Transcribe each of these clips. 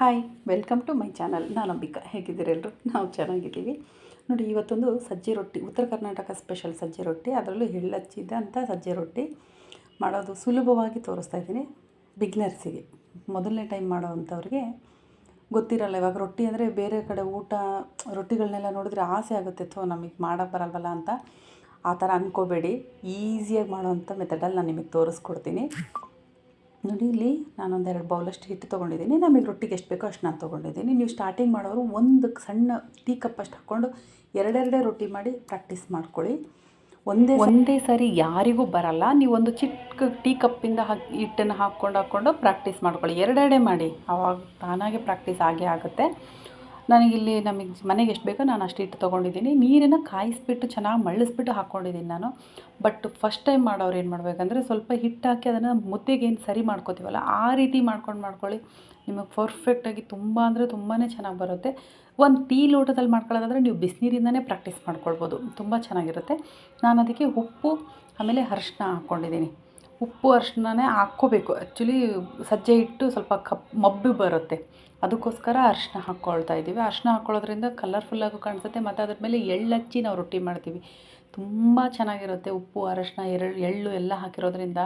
Hi, welcome to my channel. ನಾನು ಅಂಬಿಕಾ. ಹೇಗಿದ್ದೀರಿ ಎಲ್ಲರೂ? ನಾವು ಚೆನ್ನಾಗಿದ್ದೀವಿ. ನೋಡಿ, ಇವತ್ತೊಂದು ಸಜ್ಜೆ ರೊಟ್ಟಿ, ಉತ್ತರ ಕರ್ನಾಟಕ ಸ್ಪೆಷಲ್ ಸಜ್ಜೆ ರೊಟ್ಟಿ. ಅದರಲ್ಲೂ ಎಳ್ಳಚ್ಚಿದ್ದಂಥ ಸಜ್ಜೆ ರೊಟ್ಟಿ ಮಾಡೋದು ಸುಲಭವಾಗಿ ತೋರಿಸ್ತಾ ಇದ್ದೀನಿ ಬಿಗ್ನರ್ಸಿಗೆ. ಮೊದಲನೇ ಟೈಮ್ ಮಾಡೋವಂಥವ್ರಿಗೆ ಗೊತ್ತಿರಲ್ಲ, ಇವಾಗ ರೊಟ್ಟಿ ಅಂದರೆ ಬೇರೆ ಕಡೆ ಊಟ ರೊಟ್ಟಿಗಳನ್ನೆಲ್ಲ ನೋಡಿದ್ರೆ ಆಸೆ ಆಗುತ್ತೆ. ಥೋ, ನಮಗೆ ಮಾಡೋಕ್ಕೆ ಬರಲ್ವಲ್ಲ ಅಂತ. ಆ ಥರ ಅಂದ್ಕೋಬೇಡಿ ಈಸಿಯಾಗಿ ಮಾಡೋವಂಥ ಮೆಥಡಲ್ಲಿ ನಾನು ನಿಮಗೆ ತೋರಿಸ್ಕೊಡ್ತೀನಿ. ನೋಡಿ, ಇಲ್ಲಿ ಎರಡು ಬೌಲಷ್ಟು ಹಿಟ್ಟು ತೊಗೊಂಡಿದ್ದೀನಿ. ನಮಗೆ ರೊಟ್ಟಿಗೆ ಎಷ್ಟು ಬೇಕೋ ಅಷ್ಟು ನಾನು ತೊಗೊಂಡಿದ್ದೀನಿ. ನೀವು ಸ್ಟಾರ್ಟಿಂಗ್ ಮಾಡೋರು ಒಂದು ಸಣ್ಣ ಟೀ ಕಪ್ಪಷ್ಟು ಹಾಕ್ಕೊಂಡು ಎರಡೆರಡೇ ರೊಟ್ಟಿ ಮಾಡಿ ಪ್ರಾಕ್ಟೀಸ್ ಮಾಡ್ಕೊಳ್ಳಿ. ಒಂದೇ ಒಂದೇ ಸಾರಿ ಯಾರಿಗೂ ಬರಲ್ಲ. ನೀವು ಒಂದು ಚಿಕ್ಕ ಟೀ ಕಪ್ಪಿಂದ ಹಾಕಿ ಹಿಟ್ಟನ್ನು ಹಾಕ್ಕೊಂಡು ಹಾಕ್ಕೊಂಡು ಪ್ರಾಕ್ಟೀಸ್ ಮಾಡ್ಕೊಳ್ಳಿ. ಎರಡೆರಡೇ ಮಾಡಿ. ಆವಾಗ ತಾನಾಗೆ ಪ್ರಾಕ್ಟೀಸ್ ಆಗೇ ಆಗುತ್ತೆ. ನನಗಿಲ್ಲಿ ನಮಗೆ ಮನೆಗೆ ಎಷ್ಟು ಬೇಕೋ ನಾನು ಅಷ್ಟು ಹಿಟ್ಟು ತೊಗೊಂಡಿದ್ದೀನಿ. ನೀರನ್ನು ಕಾಯಿಸ್ಬಿಟ್ಟು ಚೆನ್ನಾಗಿ ಮಳ್ಳಿಸ್ಬಿಟ್ಟು ಹಾಕ್ಕೊಂಡಿದ್ದೀನಿ ನಾನು. ಬಟ್ ಫಸ್ಟ್ ಟೈಮ್ ಮಾಡೋರು ಏನು ಮಾಡಬೇಕಂದ್ರೆ ಸ್ವಲ್ಪ ಹಿಟ್ಟು ಹಾಕಿ ಅದನ್ನು ಮುದ್ದೆಗೆ ಏನು ಸರಿ ಮಾಡ್ಕೋತೀವಲ್ಲ, ಆ ರೀತಿ ಮಾಡ್ಕೊಂಡು ಮಾಡ್ಕೊಳ್ಳಿ. ನಿಮಗೆ ಪರ್ಫೆಕ್ಟಾಗಿ ತುಂಬ ಅಂದರೆ ತುಂಬಾ ಚೆನ್ನಾಗಿ ಬರುತ್ತೆ. ಒಂದು ಟೀ ಲೋಟದಲ್ಲಿ ಮಾಡ್ಕೊಳ್ಳೋದಾದ್ರೆ ನೀವು ಬಿಸಿನೀರಿಂದನೇ ಪ್ರಾಕ್ಟೀಸ್ ಮಾಡ್ಕೊಳ್ಬೋದು. ತುಂಬ ಚೆನ್ನಾಗಿರುತ್ತೆ. ನಾನು ಅದಕ್ಕೆ ಉಪ್ಪು, ಆಮೇಲೆ ಅರಿಶಿನ ಹಾಕ್ಕೊಂಡಿದ್ದೀನಿ ಉಪ್ಪು ಅರಿಶಿಣನೇ ಹಾಕ್ಕೋಬೇಕು. ಆ್ಯಕ್ಚುಲಿ ಸಜ್ಜೆ ಇಟ್ಟು ಸ್ವಲ್ಪ ಕಪ್, ಮಬ್ಬು ಬರುತ್ತೆ. ಅದಕ್ಕೋಸ್ಕರ ಅರಿಶಿನ ಹಾಕ್ಕೊಳ್ತಾ ಇದ್ದೀವಿ. ಅರಿಶಿನ ಹಾಕ್ಕೊಳ್ಳೋದ್ರಿಂದ ಕಲರ್ಫುಲ್ಲಾಗೂ ಕಾಣಿಸುತ್ತೆ. ಮತ್ತು ಅದ್ರ ಮೇಲೆ ಎಳ್ಳು ಹಚ್ಚಿ ನಾವು ರೊಟ್ಟಿ ಮಾಡ್ತೀವಿ. ತುಂಬ ಚೆನ್ನಾಗಿರುತ್ತೆ ಉಪ್ಪು, ಅರಿಶಿಣ ಎರಡು ಎಳ್ಳು ಎಲ್ಲ ಹಾಕಿರೋದ್ರಿಂದ.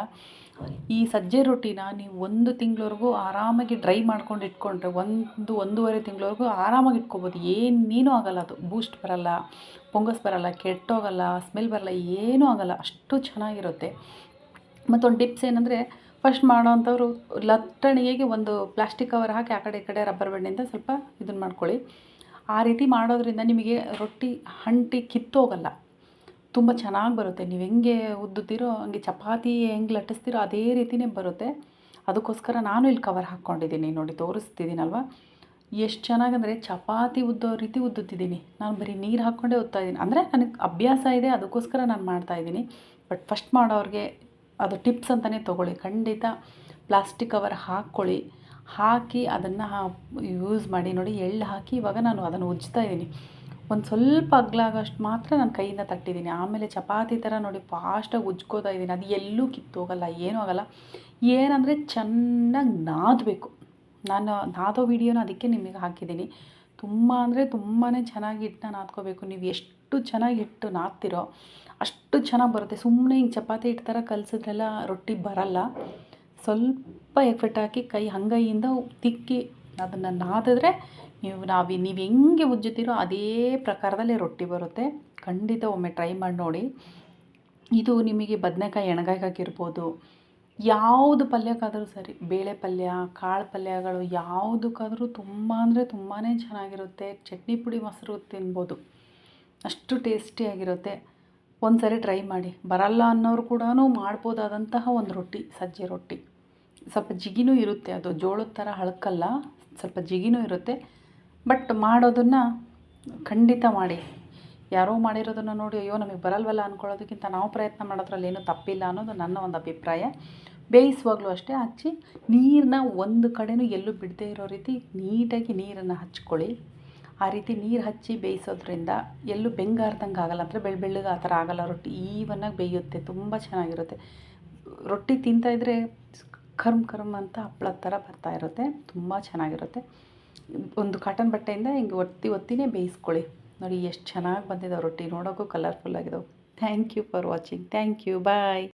ಈ ಸಜ್ಜೆ ರೊಟ್ಟಿನ ನೀವು ಒಂದು ತಿಂಗಳವರೆಗೂ ಆರಾಮಾಗಿ ಡ್ರೈ ಮಾಡ್ಕೊಂಡು ಇಟ್ಕೊಂಡ್ರೆ, ಒಂದು, ಒಂದೂವರೆ ತಿಂಗಳವರೆಗೂ ಆರಾಮಾಗಿ ಇಟ್ಕೊಬೋದು. ಏನೇನೂ ಆಗೋಲ್ಲ ಅದು. ಬೂಸ್ಟ್ ಬರೋಲ್ಲ, ಪೊಂಗಸ್ ಬರೋಲ್ಲ, ಕೆಟ್ಟೋಗಲ್ಲ ಸ್ಮೆಲ್ ಬರೋಲ್ಲ, ಏನೂ ಆಗೋಲ್ಲ. ಅಷ್ಟು ಚೆನ್ನಾಗಿರುತ್ತೆ. ಮತ್ತೊಂದು ಟಿಪ್ಸ್ ಏನಂದರೆ ಫಸ್ಟ್ ಮಾಡೋವಂಥವ್ರು ಲಟ್ಟಣಿಗೆಗೆ ಒಂದು ಪ್ಲಾಸ್ಟಿಕ್ ಕವರ್ ಹಾಕಿ ಆ ಕಡೆ ಈ ಕಡೆ ರಬ್ಬರ್ ಬ್ಯಾಂಡಿಂದ ಸ್ವಲ್ಪ ಇದನ್ನು ಮಾಡ್ಕೊಳ್ಳಿ. ಆ ರೀತಿ ಮಾಡೋದ್ರಿಂದ ನಿಮಗೆ ರೊಟ್ಟಿ ಹಂಟಿ ಕಿತ್ತೋಗಲ್ಲ ತುಂಬ ಚೆನ್ನಾಗಿ ಬರುತ್ತೆ. ನೀವು ಹೆಂಗೆ ಉದ್ದುತ್ತೀರೋ, ಹಂಗೆ ಚಪಾತಿ ಹೆಂಗೆ ಲಟ್ಟಿಸ್ತೀರೋ ಅದೇ ರೀತಿಯೇ ಬರುತ್ತೆ. ಅದಕ್ಕೋಸ್ಕರ ನಾನು ಇಲ್ಲಿ ಕವರ್ ಹಾಕ್ಕೊಂಡಿದ್ದೀನಿ. ನೋಡಿ, ತೋರಿಸ್ತಿದ್ದೀನಲ್ವ? ಎಷ್ಟು ಚೆನ್ನಾಗಂದರೆ ಚಪಾತಿ ಉದ್ದೋ ರೀತಿ ಉದ್ದುತ್ತಿದ್ದೀನಿ. ನಾನು ಬರೀ ನೀರು ಹಾಕ್ಕೊಂಡೇ ಓದ್ತಾ ಇದ್ದೀನಿ. ಅಂದರೆ ನನಗೆ ಅಭ್ಯಾಸ ಇದೆ, ಅದಕ್ಕೋಸ್ಕರ ನಾನು ಮಾಡ್ತಾಯಿದ್ದೀನಿ ಬಟ್ ಫಸ್ಟ್ ಮಾಡೋರಿಗೆ ಅದು ಟಿಪ್ಸ್ ಅಂತಲೇ ತೊಗೊಳ್ಳಿ. ಖಂಡಿತ ಪ್ಲಾಸ್ಟಿಕ್ ಕವರ್ ಹಾಕ್ಕೊಳ್ಳಿ. ಹಾಕಿ ಅದನ್ನು ಯೂಸ್ ಮಾಡಿ ನೋಡಿ, ಎಳ್ಳು ಹಾಕಿ ಇವಾಗ ನಾನು ಅದನ್ನು ಉಜ್ಜ್ತಾ ಇದ್ದೀನಿ. ಒಂದು ಸ್ವಲ್ಪ ಅಗಲ ಮಾತ್ರ ನಾನು ಕೈಯಿಂದ ತಟ್ಟಿದ್ದೀನಿ. ಆಮೇಲೆ ಚಪಾತಿ ಥರ ನೋಡಿ ಫಾಸ್ಟಾಗಿ ಉಜ್ಕೋತಾ ಇದ್ದೀನಿ. ಅದು ಎಲ್ಲೂ ಕಿತ್ತೋಗಲ್ಲ ಏನೂ ಆಗೋಲ್ಲ. ಏನಂದರೆ ಚೆನ್ನಾಗಿ ನಾದಬೇಕು. ನಾನು ನಾದೋ ವಿಡಿಯೋನ ಅದಕ್ಕೆ ನಿಮಗೆ ಹಾಕಿದ್ದೀನಿ. ತುಂಬ ಅಂದರೆ ತುಂಬಾ ಚೆನ್ನಾಗಿ ಹಿಟ್ಟನ್ನ ನಾದ್ಕೋಬೇಕು ನೀವು ಎಷ್ಟು ಚೆನ್ನಾಗಿ ಹಿಟ್ಟು ನಾದ್ತಿರೋ ಅಷ್ಟು ಚೆನ್ನಾಗಿ ಬರುತ್ತೆ. ಸುಮ್ಮನೆ ಹಿಂಗೆ ಚಪಾತಿ ಹಿಟ್ಟು ಥರ ಕಲಸಿದ್ರೆಲ್ಲ ರೊಟ್ಟಿ ಬರಲ್ಲ. ಸ್ವಲ್ಪ ಎಫೆಕ್ಟ್ ಹಾಕಿ ಕೈ ಅಂಗೈಯಿಂದ ತಿಕ್ಕಿ ಅದನ್ನು ನಾದಿದ್ರೆ ನೀವು ನಾವು ನೀವು ಹೆಂಗೆ ಉಜ್ಜುತ್ತೀರೋ ಅದೇ ಪ್ರಕಾರದಲ್ಲೇ ರೊಟ್ಟಿ ಬರುತ್ತೆ. ಖಂಡಿತ ಒಮ್ಮೆ ಟ್ರೈ ಮಾಡಿ ನೋಡಿ. ಇದು ನಿಮಗೆ ಬದನೆಕಾಯಿ ಎಣ್ಗಾಯ್ಗಾಕಿರ್ಬೋದು ಯಾವುದು ಪಲ್ಯಕ್ಕಾದರೂ ಸರಿ, ಬೇಳೆ ಪಲ್ಯ, ಕಾಳು ಪಲ್ಯಗಳು ಯಾವುದಕ್ಕಾದರೂ ತುಂಬ ಅಂದರೆ ತುಂಬಾ ಚೆನ್ನಾಗಿರುತ್ತೆ. ಚಟ್ನಿ ಪುಡಿ ಮೊಸರು ತಿನ್ಬೋದು. ಅಷ್ಟು ಟೇಸ್ಟಿಯಾಗಿರುತ್ತೆ ಒಂದು ಸರಿ ಟ್ರೈ ಮಾಡಿ. ಬರಲ್ಲ ಅನ್ನೋರು ಕೂಡ ಮಾಡ್ಬೋದಾದಂತಹ ಒಂದು ರೊಟ್ಟಿ, ಸಜ್ಜೆ ರೊಟ್ಟಿ. ಸ್ವಲ್ಪ ಜಿಗಿನೂ ಇರುತ್ತೆ ಅದು. ಜೋಳದ ಥರ ಹಳಕಲ್ಲ, ಸ್ವಲ್ಪ ಜಿಗಿನೂ ಇರುತ್ತೆ. ಬಟ್ ಮಾಡೋದನ್ನು ಖಂಡಿತ ಮಾಡಿ. ಯಾರೋ ಮಾಡಿರೋದನ್ನು ನೋಡಿ, ಅಯ್ಯೋ, ನಮಗೆ ಬರಲ್ವಲ್ಲ ಅಂದ್ಕೊಳ್ಳೋದಕ್ಕಿಂತ ನಾವು ಪ್ರಯತ್ನ ಮಾಡೋದ್ರಲ್ಲಿ ಏನೂ ತಪ್ಪಿಲ್ಲ ಅನ್ನೋದು ನನ್ನ ಒಂದು ಅಭಿಪ್ರಾಯ. ಬೇಯಿಸುವಾಗಲೂ ಅಷ್ಟೇ ಹಚ್ಚಿ ನೀರನ್ನ ಒಂದು ಕಡೆನೂ ಎಲ್ಲೂ ಬಿಡದೇ ಇರೋ ರೀತಿ ನೀಟಾಗಿ ನೀರನ್ನು ಹಚ್ಕೊಳ್ಳಿ. ಆ ರೀತಿ ನೀರು ಹಚ್ಚಿ ಬೇಯಿಸೋದ್ರಿಂದ ಎಲ್ಲೂ ಬೆಂಗಾರ್ದಂಗೆ ಆಗಲ್ಲ. ಅಂದರೆ ಬೆಳ್ಳ ಬೆಳ್ಳಗೆ ಆ ಥರ ಆಗಲ್ಲ. ರೊಟ್ಟಿ ಈವನ್ನಾಗಿ ಬೇಯುತ್ತೆ, ತುಂಬ ಚೆನ್ನಾಗಿರುತ್ತೆ. ರೊಟ್ಟಿ ತಿಂತಾಯಿದ್ರೆ ಕರ್ಮ್ ಕರ್ಮ್ ಅಂತ ಹಪ್ಪಳದ ಥರ ಬರ್ತಾ ಇರುತ್ತೆ, ತುಂಬ ಚೆನ್ನಾಗಿರುತ್ತೆ. ಒಂದು ಕಾಟನ್ ಬಟ್ಟೆಯಿಂದ ಹಿಂಗೆ ಒತ್ತಿ, ಒತ್ತಿನೇ ಬೇಯಿಸ್ಕೊಳ್ಳಿ. ನೋಡಿ, ಎಷ್ಟು ಚೆನ್ನಾಗಿ ಬಂದಿದೆ ರೊಟ್ಟಿ. ನೋಡೋಕ್ಕೂ ಕಲರ್ಫುಲ್ ಆಗಿದಾವೆ. Thank you for watching thank you bye